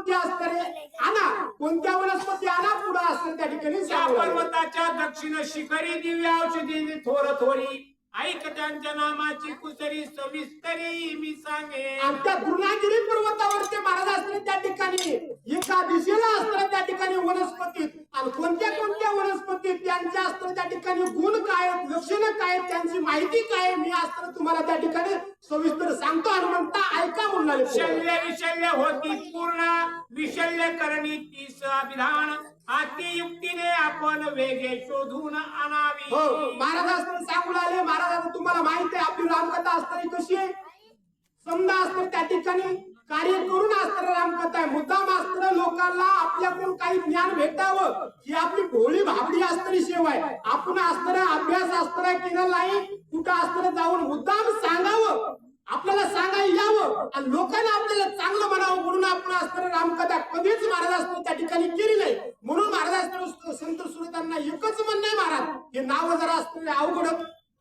वनस्पती असतं रे. आणा कोणत्या वनस्पती? आणा पुढे असतं त्या ठिकाणी त्या. पर्वताच्या दक्षिण शिखरी दिव्य औषधी थोर थोरी. ऐक त्यांच्या नामाची कुसरी सविस्तरी मी सांगे आणि त्या द्रोणागिरी पर्वतावर ते महाराज असले त्या ठिकाणी. एका दिशेला असतं त्या ठिकाणी वनस्पती. आणि कोणत्या कोणत्या वनस्पती त्यांच्या असतं त्या ठिकाणी गुण काय लक्षणं काय त्यांची माहिती काय मी असतं तुम्हाला त्या ठिकाणी सविस्तर सांगतो हनुमंता ऐका म्हणाले शल्य विशल्य होती पूर्ण. विशल्य करणी तीस अभिधान. अति युक्तीने आपण वेगे शोधून हो आणावी महाराज असतं सांगू लागले महाराज तुम्हाला माहिती आहे आपली रामकथा असताना कशी आहे? समजा असतं त्या ठिकाणी कार्य करून असतं रामकथा आहे. मुद्दाम असतं लोकांना आपल्याकडून काही ज्ञान भेटावं ही आपली भोळी भाबडी असणारी सेवा आहे. आपण असताना अभ्यास असताना केलं नाही कुठं असताना जाऊन मुद्दाम सांगावं आपल्याला सांगायला यावं आणि लोकांना आपल्याला चांगलं म्हणावं म्हणून आपण असताना रामकथा कधीच महाराजांनी असतो त्या ठिकाणी केली नाही. म्हणून महाराज संत सुरतांना एकच म्हणणं आहे महाराज. हे नाव जरा असतं अवघड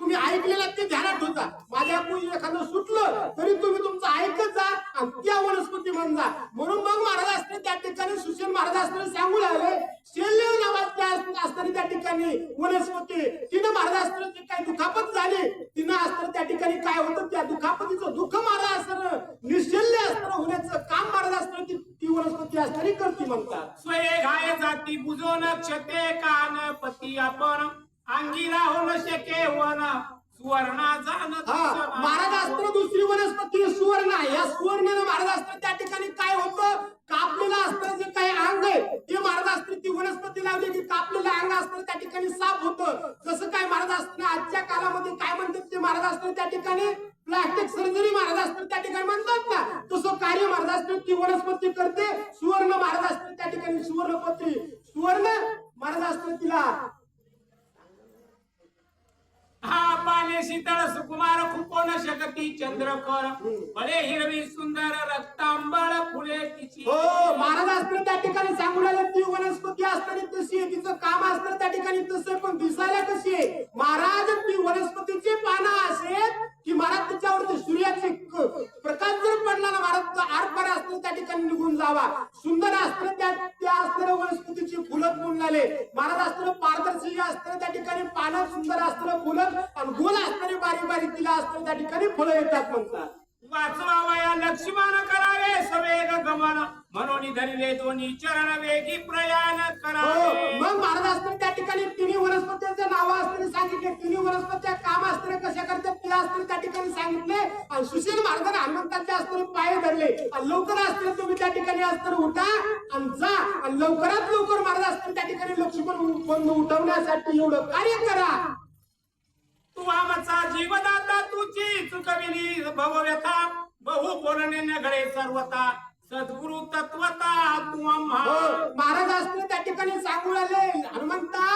तुम्ही ऐकलेलं ते ध्यानात ठेवता माझ्याकडून एखादं सुटलं तरी तुम्ही तुमचं ऐकत जा आणि त्या वनस्पती म्हण जा म्हणून मग महाराज असते त्या ठिकाणी सुशील महाराज असताना सांगू लागले. शल्य नावाच्या असताना त्या ठिकाणी वनस्पती तिनं महाराज असताना जे काही दुखापत झाली. तिनं असताना त्या ठिकाणी काय होतं? त्या दुखापतीचं दुःख महाराज असताना निशल्य असताना होण्याचं काम महाराज असताना ती ती वनस्पती असताना करते म्हणतात. स्वये घाय जाती बुजोन क्षते कान पती आपण अंगी राहू न शके वन. सुवर्णा जाण हा महाराज असताना दुसरी वनस्पती सुवर्ण आहे. या सुवर्णानं महाराज असताना त्या ठिकाणी काय होतं? कापलेलं असतं जे काही अंग आहे ते महाराज असताना ती वनस्पती लावली की कापलेलं अंग असतं त्या ठिकाणी साफ होतं. जसं काय महाराज असताना आजच्या कालामध्ये काय म्हणतात ते महाराज असताना त्या ठिकाणी? प्लास्टिक सर्जरी महाराज असताना त्या ठिकाणी म्हणतात ना. तसं कार्य महाराज असताना ती वनस्पती करते. सुवर्ण महाराज असताना त्या ठिकाणी सुवर्णपत्री. सुवर्ण महाराज असताना तिला हा शीतळ सुकुमार खुपोन शकती चंद्रकर. भले हिरवी सुंदर रक्तांबळ फुले तिची. हो महाराज असतं त्या ठिकाणी सांगू लागले ती वनस्पती असताना तशी आहे तिचं काम असतं त्या ठिकाणी तसं पण दिसायला कशी आहे? महाराज ती वनस्पतीची पानं असेल की महाराज त्याच्यावरती सूर्याचे क- प्रकाश जर पडला ना महाराज तर आरपार असताना त्या ठिकाणी निघून जावा सुंदर असताना त्या त्या असताना वनस्पतीची फुलं फुलणाले महाराज असताना पारदर्शी असताना त्या ठिकाणी पानं सुंदर असताना फुलं आणि गोल असणारी बारीक बारीक तिला असताना त्या ठिकाणी फुलं येतात म्हणतात. वाचवावया लक्ष्मण करावे सवेग गमन. म्हणून धरले दोन्ही चरण वेगी प्रयाण करावे. हो, मग महाराज त्या ठिकाणी तिन्ही वनस्पत्यांचं नाव असताना सांगितले. तिन्ही वनस्पत्या काम असताना कशा करतात तिला असताना त्या ठिकाणी सांगितले. आणि सुशील महाराजांना हनुमंतांच्या असताना पाय धरले. आणि लवकर असताना तुम्ही त्या ठिकाणी असताना उठा आणि जा. आणि लवकरात लवकर महाराज असताना त्या ठिकाणी लक्ष्मण उठवण्यासाठी एवढं कार्य करा. तू आमचा जीवदाता तुझी चुकविली भवव्यथा बहु बोलणे नगळे सर्वता. सद्गुरु तत्वता तू आम्हा. हो, महाराज असताना त्या ठिकाणी सांगू आले हनुमंता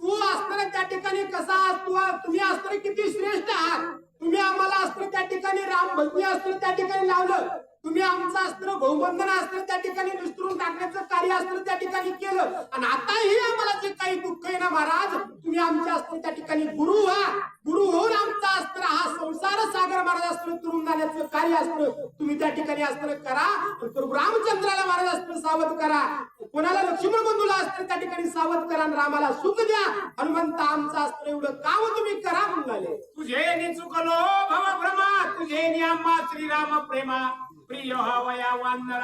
तू असताना त्या ठिकाणी कसा असतो? तुम्ही असताना किती श्रेष्ठ आहात? तुम्ही आम्हाला असताना त्या ठिकाणी राम भक्ती असताना त्या ठिकाणी लावलं. तुम्ही आमचं अस्त्र बहुबंधन अस्त्र त्या ठिकाणी निस्तरून टाकण्याचं कार्य अस्त्र त्या ठिकाणी केलं. आणि आताही आम्हाला जे काही दुःख आहे ना महाराज तुम्ही आमच्या अस्त्र त्या ठिकाणी गुरु व्हा. गुरु होऊन आमचा अस्त्र हा संसार सागर महाराज अस्त्र तुरून जाण्याचं कार्य असतं तुम्ही त्या ठिकाणी अस्त्र करा. तर रामचंद्राला महाराज अस्त्र सावध करा. कोणाला लक्ष्मण बंधूला अस्त्र त्या ठिकाणी सावध करा आणि रामाला सुख द्या. हनुमंत आमचं अस्त्र एवढं काम हो तुम्ही करा म्हणाले तुझे नि चुकलो भव भ्रमा तुझे नि आम्हा श्रीराम प्रेमा. प्रिय वानर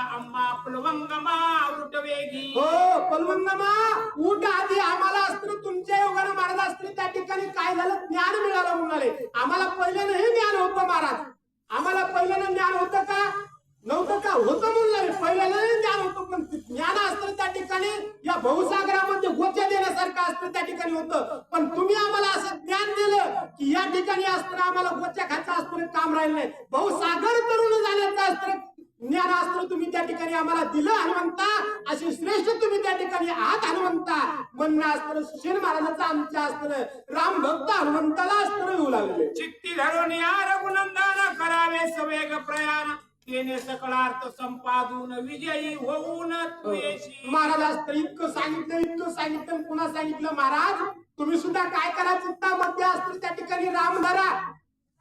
वेगी हो पलवंगमा उठ आधी आम्हाला अस्त्र तुमच्या योगाने महाराज अस्त्र त्या ठिकाणी काय झालं? ज्ञान मिळालं म्हणाले आम्हाला पहिल्यानं हे ज्ञान होतं महाराज. आम्हाला पहिल्यानं ज्ञान होतं का? नव्हतं का? होतं म्हणलं पहिल्यानं ज्ञान होतं पण ज्ञान असतं त्या ठिकाणी या बहुसागरामध्ये गोच्या देण्यासारखं असतं त्या ठिकाणी होतं. पण तुम्ही आम्हाला असं ज्ञान दिलं की या ठिकाणी असताना आम्हाला गोच्या खायचं असतं काम राहिलं नाही. बहुसागर तरुण जाण्याचं असतं ज्ञान अस्त्र तुम्ही त्या ठिकाणी आम्हाला दिलं हनुमंता असे श्रेष्ठ तुम्ही त्या ठिकाणी आहात हनुमंता. म्हणणं अस्त्र सुशील महाराजाचं आमच्या अस्त्र राम भक्त हनुमंताला अस्त्र येऊ लागले. चित्ती धरून या रघुनंदन करावे सवेग प्रयाण. तेने सकळार्थ संपादून विजयी होऊन तू येशी महाराज अस्त्र इतकं सांगितलं इतकं सांगितलं पुन्हा सांगितलं महाराज तुम्ही सुद्धा काय करा चित्तामध्ये अस्त्र त्या ठिकाणी राम धरा.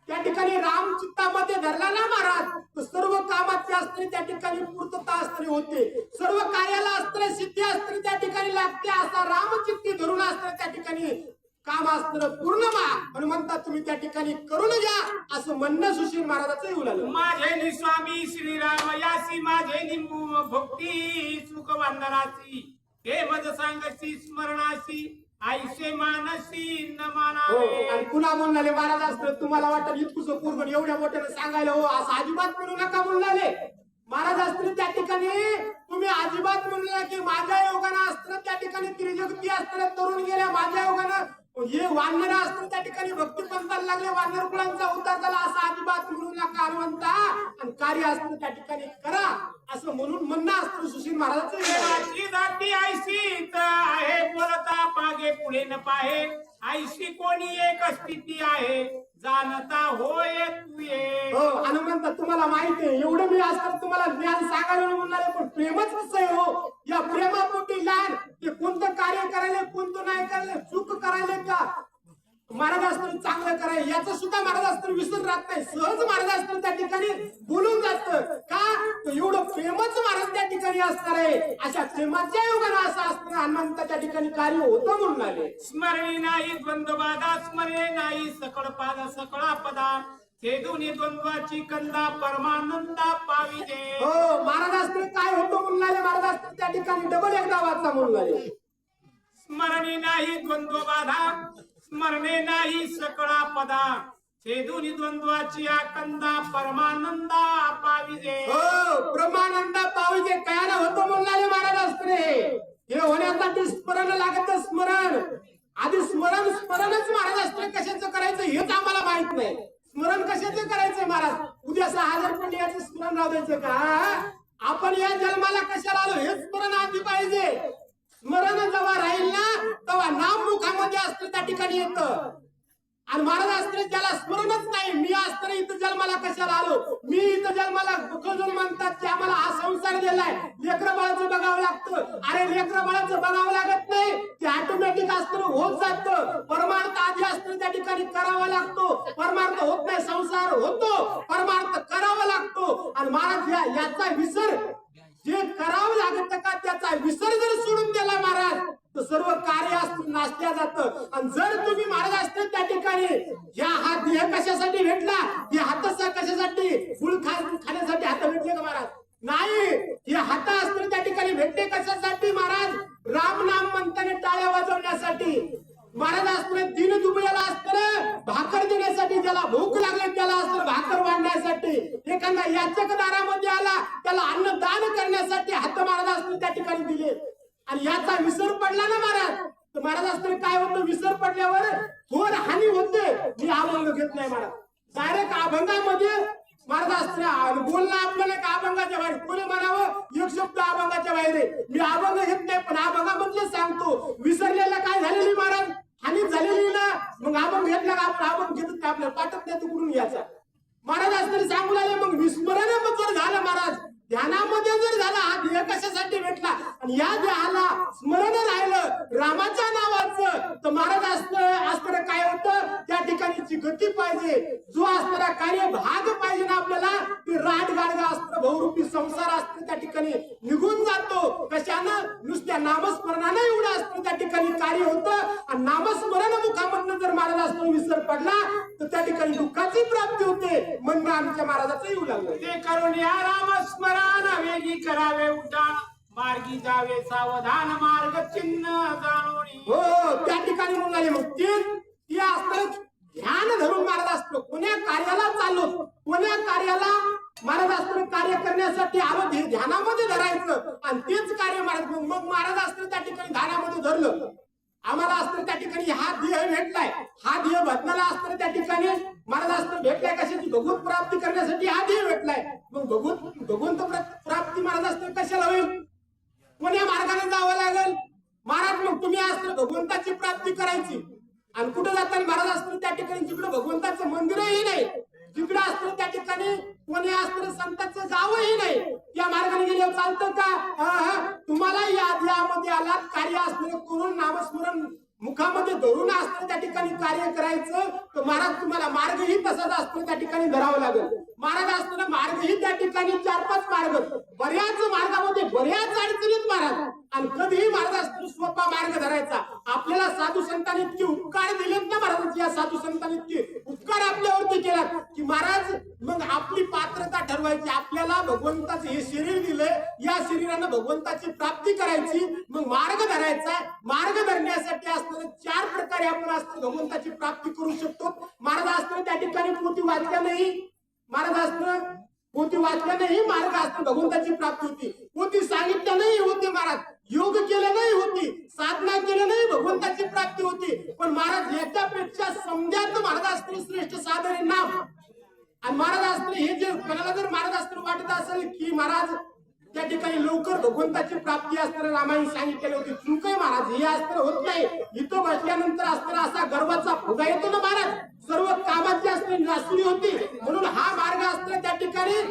त्या ठिकाणी राम चित्तामध्ये धरला ना महाराज तर सर्व कामाची असतरी त्या ठिकाणी पूर्तता अस्त्रे होते. सर्व कार्याला अस्त्रे सिद्धी अस्त्रे त्या ठिकाणी लागते असा रामचित्ती धरून अस्त्र त्या ठिकाणी काम अस्त्र पूर्ण मा. हनुमंता म्हणतात तुम्ही त्या ठिकाणी करून घ्या असं म्हणणं सुशील महाराजाचं येऊ लागलं. माझे नि स्वामी श्रीराम यासी माझे निंबू भक्ती सुख वंदनाची हे मज सांगशी स्मरणाशी आईसे मानसी न हो मानावे आणि पुन्हा म्हणणाले महाराज असतं तुम्हाला वाटत इतकुस पूर्ण एवढ्या मोठ्यानं सांगायला हो असं अजिबात म्हणू नका म्हणाले महाराज असतील त्या ठिकाणी तुम्ही अजिबात म्हणला की माझ्या योगानं अस्त्र त्या ठिकाणी त्रिजगती अस्त्र तरुण गेल्या माझ्या योगानं. हे वानर असतं त्या ठिकाणी भक्ती पंथाला लागले वानर कुळांचा उद्धार झाला असं अजिबात म्हणू नका म्हणता. आणि कार्य असतं त्या ठिकाणी करा. असं म्हणून म्हणणं असतं सुशील महाराजांचं मागे पुढे न पाहे. ऐशी कोणी एक स्थिती आहे? जाणता होय तू ये हो हनुमंत तुम्हाला माहिती आहे एवढं मी असतात तुम्हाला ज्ञान सांगायला म्हणणार पण प्रेमच कसं आहे हो. या प्रेमापोटी लहान ते कोणतं कार्य करायला कोणतं नाही करायला चूक करायला का? महाराजास्त्र चांगलं करायला याचं सुद्धा महाराज असतं राहत नाही. सहज महाराजास्त्र त्या ठिकाणी बोलून जात. का? एवढं प्रेमच महाराज त्या ठिकाणी असणार आहे अशा प्रेमाच्या योगानं असं असतं. हनुमंत त्या ठिकाणी कार्य होतं म्हणून आले. स्मरणी नाही द्वंद्व बाधा स्मरणे नाही सकळ पाद सकळा पदा ते दोन्ही द्वंद्वाची कंदा परमानंदा पाविजे. हो महाराज असतं काय होतं म्हणून आले? महाराज असतं त्या ठिकाणी डबल एकदा वाचला म्हणून आले. स्मरणी नाही द्वंद्व बाधा स्मरणे नाही सकळा पदा ते दोन्ही द्वंद्वाची आकंदा परमानंदा पाविजे. हो ब्रह्मानंद पावजे कयाला होतो म्हणणारे महाराज असते हे होण्यासाठी स्मरण लागत स्मरण आधी स्मरण स्मरणच महाराज असते कशाचं करायचं हेच आम्हाला माहीत नाही स्मरण कशाचं करायचंय महाराज उद्या सहा हजार कोटी याचं स्मरण राहू द्यायचं का आपण या जन्माला कशाला आलो हे स्मरण आधी पाहिजे स्मरण जेव्हा राहील ना तेव्हा नाम मुखामध्ये असतं त्या ठिकाणी येतं आणि महाराज असताना ज्याला स्मरणच नाही मी असताना इथं जन्माला कशाला आलो मी इथं जन्माला म्हणतात की आम्हाला हा संसार दिलाय. लेकर बाळाचं बघावं लागतं. अरे लेकर बाळाचं बघावं लागत नाही. ते ऑटोमॅटिक असतं होत जात. परमार्थ आधी असतं त्या ठिकाणी करावा लागतो. परमार्थ होत नाही संसार होतो. परमार्थ करावा लागतो. आणि महाराज याचा विसर जे करावं लागत का त्याचा विसर जर सोडून दिला महाराज तर सर्व कार्य नाचल्या जात जातं. आणि जर तुम्ही महाराज असते त्या ठिकाणी या हा देह कशासाठी भेटला? या हात कशासाठी? फुल खा खाण्यासाठी हात भेटले का महाराज नाही हे हात असतं त्या ठिकाणी भेटते कशासाठी महाराज? राम नाम म्हणताना टाळ्या वाजवण्यासाठी. महाराज असतं दिन दुबळ्याला असतं भाकर देण्यासाठी ज्याला भूक लागली त्याला असतं भाकर वाढण्यासाठी. एखादा याचक दारामध्ये आला त्याला अन्नदान करण्यासाठी हात महाराज असतं त्या ठिकाणी दिले. आणि याचा विसर पडला ना महाराज? तर महाराज असतं काय होतं? विसर पडल्यावर थोर हानी होते. मी अभंग घेत नाही महाराज. डायरेक्ट अभंगामध्ये महाराज बोलणं आपल्याला का अभंगाच्या बाहेर. कोणी म्हणावं? एक शब्द अभंगाच्या बाहेर आहे. मी अभंग घेत नाही पण अभंगामधलं म्हणजे सांगतो. विसरलेला काय झालेली महाराज? हानी झालेली ना? मग अभंग घेतला का आपण? अभंग घेत का आपल्याला? पाठक नाही तो करून याचा महाराज असताना सांगू लागले मग विस्मरण झालं महाराज. ध्यानामध्ये जर झाला हा ध्येय कशासाठी भेटला? आणि या देहाला स्मरण राहिलं रामाच्या नावाचं तर महाराज असतं असताना काय होतं? त्या ठिकाणीची गती पाहिजे. जो असणारा कार्य भाग पाहिजे ना आपल्याला ते राट गाडगा असतं बहुरूपी संसार असतं त्या ठिकाणी. निघून जातो. कशानं? नुसत्या नामस्मरणानं एवढं असतं त्या ठिकाणी कार्य होतं. आणि नामस्मरण मुखामधनं जर महाराज असतो विसर पडला तर त्या ठिकाणी दुःखाची प्राप्ती होते. म्हणणं आमच्या महाराजाचं येऊ लागलं. ते करून या राम स्मरण वेगी करावे उड्डाण मार्गी जावे सावधान मार्ग चिन्ह जाणोनी. हो त्या ठिकाणी म्हणाले मग ते. ते असतं ध्यान धरून महाराज असतो. कोण्या कार्याला चाललो कोण्या कार्याला महाराज कार्य करण्यासाठी आलो ध्यानामध्ये धरायचं. आणि तेच कार्य महाराज मग महाराज असतं त्या ठिकाणी ध्यानामध्ये धरलं. आम्हाला असतं त्या ठिकाणी हा ध्येय भेटलाय. हा ध्येय बदनाला असतं त्या ठिकाणी. महाराज अस्त्र भेटलाय कशाची? भगवत प्राप्ती करण्यासाठी हा ध्येय भेटलाय. मग भगवत भगवंत प्राप्ती महाराज अस्त्र कशाला होईल? कोण्या मार्गाने जावं लागेल? महाराज मग तुम्ही असतं भगवंताची प्राप्ती करायची. आणि कुठं जाताना महाराज अस्त्र त्या ठिकाणी? जिकडे भगवंताचं मंदिरही नाही. जिकडे असतं त्या ठिकाणी कोणी असतं संतांचं गावही नाही. या मार्गाने गेले चालतं का? हा, हा. तुम्हाला याद यामध्ये आला कार्य असणं करून नामस्मरण मुखामध्ये धरून असतं त्या ठिकाणी कार्य करायचं तर महाराज तुम्हाला मार्गही तसाच असतो त्या ठिकाणी धरावं लागेल. महाराज असताना मार्गही त्या ठिकाणी चार पाच मार्ग. बऱ्याच मार्गामध्ये बऱ्याच अडचणीत महाराज. आणि कधीही महाराज असतो सोपा मार्ग धरायचा. आपल्याला साधू संतांनी इतके उपकार दिलेत ना महाराज या साधू संतांनी इतके उपकार आपल्यावरती केला की महाराज मग आपली पात्रता ठरवायची आपल्याला भगवंताचं हे शरीर दिलंय या शरीरानं भगवंताची प्राप्ती करायची मग मार्ग धरायचा मार्ग धरण्यासाठी असताना चार प्रकारे आपण असतो भगवंताची प्राप्ती करू शकतो. मार्ग असताना त्या ठिकाणी पोती वाचल्या नाही. महाराज पोती वाचल्या वाचल्यानेही मार्ग असतो भगवंताची प्राप्ती होती. पोती सांगितल्या नाही होते महाराज. योग केल्यानेही होती. साधना नाही भगवंताची प्राप्ती पण महाराज याच्यापेक्षा समजात महाराज असतील श्रेष्ठ साधन नाम आणि महाराज असतील हे जे कोणाला जर महाराज असतील वाटत असेल की महाराज त्या ठिकाणी लवकर भगवंताची प्राप्ती असताना रामायण सांगितलेली होती. चूक आहे महाराज हे अस्त्र होत नाही. इथं बसल्यानंतर अस्त्र असा गर्वाचा फुगा येतो ना महाराज. सर्व कामाची अस्त्र नासुरी होती. म्हणून हा मार्ग असताना त्या ठिकाणी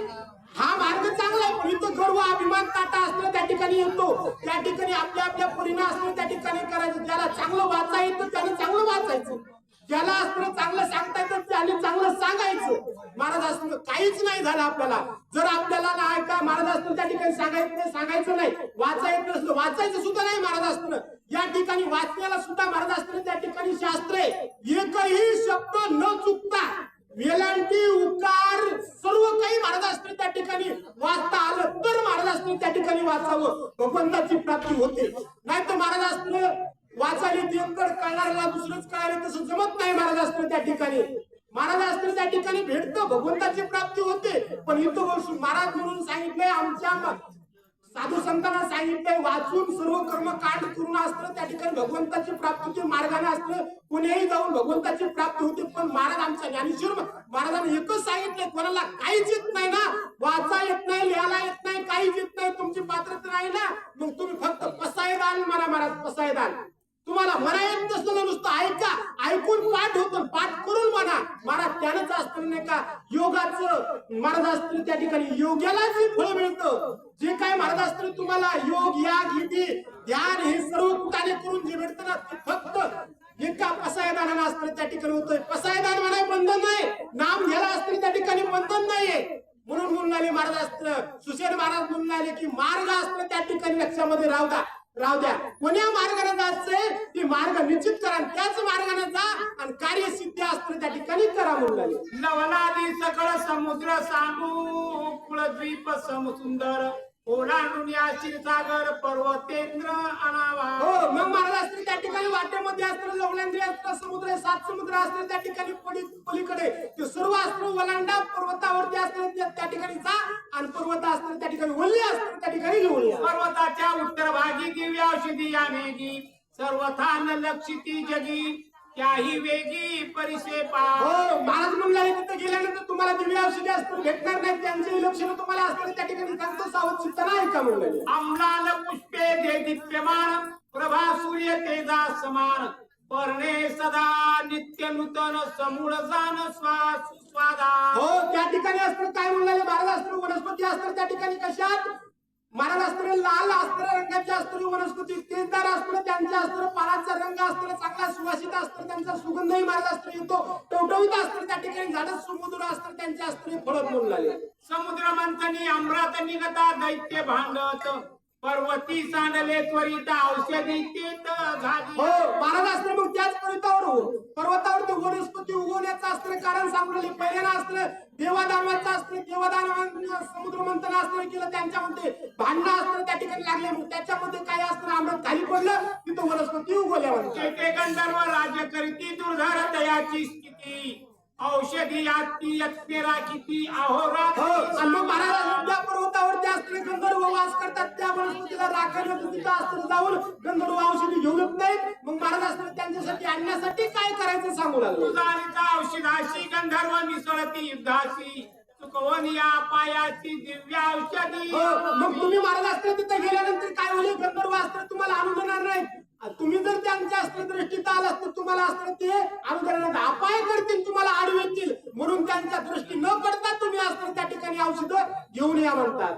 हा मार्ग चांगला आहे. पण इथं गर्व अभिमान ताटा असताना त्या ठिकाणी येतो. त्या ठिकाणी आपल्या आपल्या पुरीना असणं त्या ठिकाणी करायचं. ज्याला चांगलं वाचा येतं त्याने चांगलं वाचायचं. ज्याला असतं चांगलं सांगता येतं त्याने चांगलं सांगायचं. महाराज असतं काहीच नाही झालं आपल्याला. जर आपल्याला ना ऐका महाराज असतं त्या ठिकाणी सांगायचं सांगायचं नाही. वाचायचं नसलं वाचायचं सुद्धा नाही महाराज असतं. या ठिकाणी वाचण्याला सुद्धा महाराज असतं त्या ठिकाणी शास्त्र आहे. एकही शब्द न चुकता वेलांटी उकार सर्व काही महाराज त्या ठिकाणी वाचता आलं तर महाराज त्या ठिकाणी वाचावं. भगवंताची प्राप्ती होते. नाही तर महाराज वाचायला देवकड कळणाऱ्याला दुसरंच कळायला तसं जमत नाही महाराज त्या ठिकाणी. महाराज असतं त्या ठिकाणी भेटतं भगवंताची प्राप्ती होते. पण इथं महाराज म्हणून सांगितलंय आमच्या साधू संतांना सांगितलंय वाचून सर्व कर्म कांड करून असतं त्या ठिकाणी भगवंताची प्राप्तीच्या मार्गाने असतं. कोणीही जाऊन भगवंताची प्राप्ती होते पण महाराज आमच्या ज्ञानेश्वर महाराजांनी एकच सांगितलंय कोणाला काहीच येत नाही ना. वाचा येत नाही लिहायला येत नाही काहीच येत नाही तुमची पात्रता नाही ना. मग तुम्ही फक्त पसायदान म्हणा महाराज पसायदान. तुम्हाला म्हणा येत नसलं नुसतं ऐका. ऐकून पाठ होतं पाठ करून म्हणा महाराज त्यानंच असतं नाही का? योगाचं महाराज त्या ठिकाणी. योग्याला जे फळ मिळतं. जे काय महाराज तुम्हाला योग याग इति ध्यान हे सर्व कुठाने करून जे भेटतं ना ते फक्त एका पसायदानाला असतं. त्या ठिकाणी होतंय. पसायदान म्हणाय बंधन नाही. नाम घ्यायला असतं त्या ठिकाणी बंधन नाहीये. म्हणून म्हणून आले महाराज असतं सुशेर महाराज म्हणून आले की मार्ग असतं त्या ठिकाणी लक्षामध्ये राहू राहू द्या. कोण्या मार्गाने जायचंय ते मार्ग निश्चित करा आणि त्याच मार्गाने जा आणि कार्य सिद्धी असतं त्या ठिकाणी करा म्हणून आले लवलादी सकळ समुद्र सांगू कुळद्वीप समसुंदर ओलांडून या क्षीरसागर पर्वतेंद्र अनावा हो मग महाराज असतील त्या ठिकाणी वाटेमध्ये असतं लवलेंद्री असतं समुद्र सात समुद्र असतील त्या ठिकाणी पलीकडे ते सर्व असतं वलांडा पर्वतावरती असतं त्या ठिकाणी जा. आणि पर्वत असतं त्या ठिकाणी वल्ली असतं त्या ठिकाणी घेऊन या. पर्वताच्या उत्तर भागी दिव्य औषधी यानेगी सर्वथान लक्षिती जगी. त्याही वेगी परिसे हो महाराज म्हणले तिथे गेल्यानंतर तुम्हाला दिव्य औषधी असतं भेटणार नाही त्यांचे लक्षण तुम्हाला असतं त्या ठिकाणी त्यांचं सावध चित्त नाही का म्हणलं अम्लान पुष्पे दे दीप्यमान प्रभा सूर्य तेजा समान. पर्णे सदा नित्य नूतन समूळ जान श्वास स्वादा. हो त्या ठिकाणी असतं काय म्हणलेले महाराज असतं वनस्पती असतं त्या ठिकाणी कशात? महाराज असतं लाल अस्त्र रंगाचे असतं वनस्पती तेजदार असतं त्यांच्या अस्त्र पानाचा रंग असतं चांगला सुवासित असतं त्यांचा सुगंधही महाराज असतं येतो. टवटवीत असतं त्या ठिकाणी झालं समुद्र असतं त्यांच्या असतं फळ म्हणून लागले. समुद्र मंथनी अमरात निगता दैत्य भांडत पर्वती सांडले त्वरित औषधी तेत हो झाली महाराज असतं मग त्याच पर्वतावर हो पर्वतावर ते वनस्पती उगवण्याचं असतं कारण सांगले पहिल्यानं असतं देवादानाचं असतं देवादान समुद्र मंथन असतं केलं त्यांच्यामध्ये भांडणं असतं त्या ठिकाणी लागले. मग त्याच्यामध्ये काय असतं अमृत खाली पडलं तिथं वनस्पती उगवल्या म्हणतात. ते गंधर्व राज्य करीती दुर्धर दयाची स्थिती. औषधी याती यत्नेरा किती हो. अहोरात्री आणि मग महाराज त्या पर्वतावरती असलेले गंधर्व वास करतात त्या वनस्पतीला राखण होतं तिथं असतं जाऊन गंधर्व औषधी घेऊन येत नाहीत मग महाराज असतं त्यांच्यासाठी आणण्यासाठी काय करायचं सांगू लागलो? तुझारीचा औषधाशी गंधर्व मिसळती युद्धाशी. या पायाची दिव्य औषधी. हो, मग तुम्ही महाराज असते तिथे गेल्यानंतर काय होईल? गंधर्व असतं तुम्हाला अनुदान नाही आणि तुम्ही जर त्यांच्या अस्त्रदृष्टीत आलात तर तुम्हाला असतं ते अनुकरणात अपाय करतील तुम्हाला आडवेतील म्हणून त्यांच्या दृष्टी न पडता तुम्ही अस्त्र त्या ठिकाणी औषध घेऊन या म्हणतात.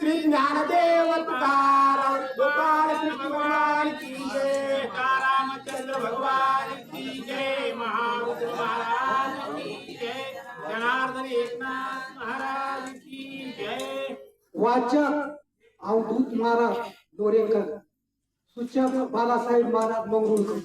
श्री ज्ञानदेव तुकाराम कृष्ण भगवान की जय. रामचंद्र भगवान की जय. महाराज जनार्दन एकनाथ महाराज की जय. वाचक अवधूत महाराज दोरेकर. सुच्या बालासाहेब महाराज मंगरुळ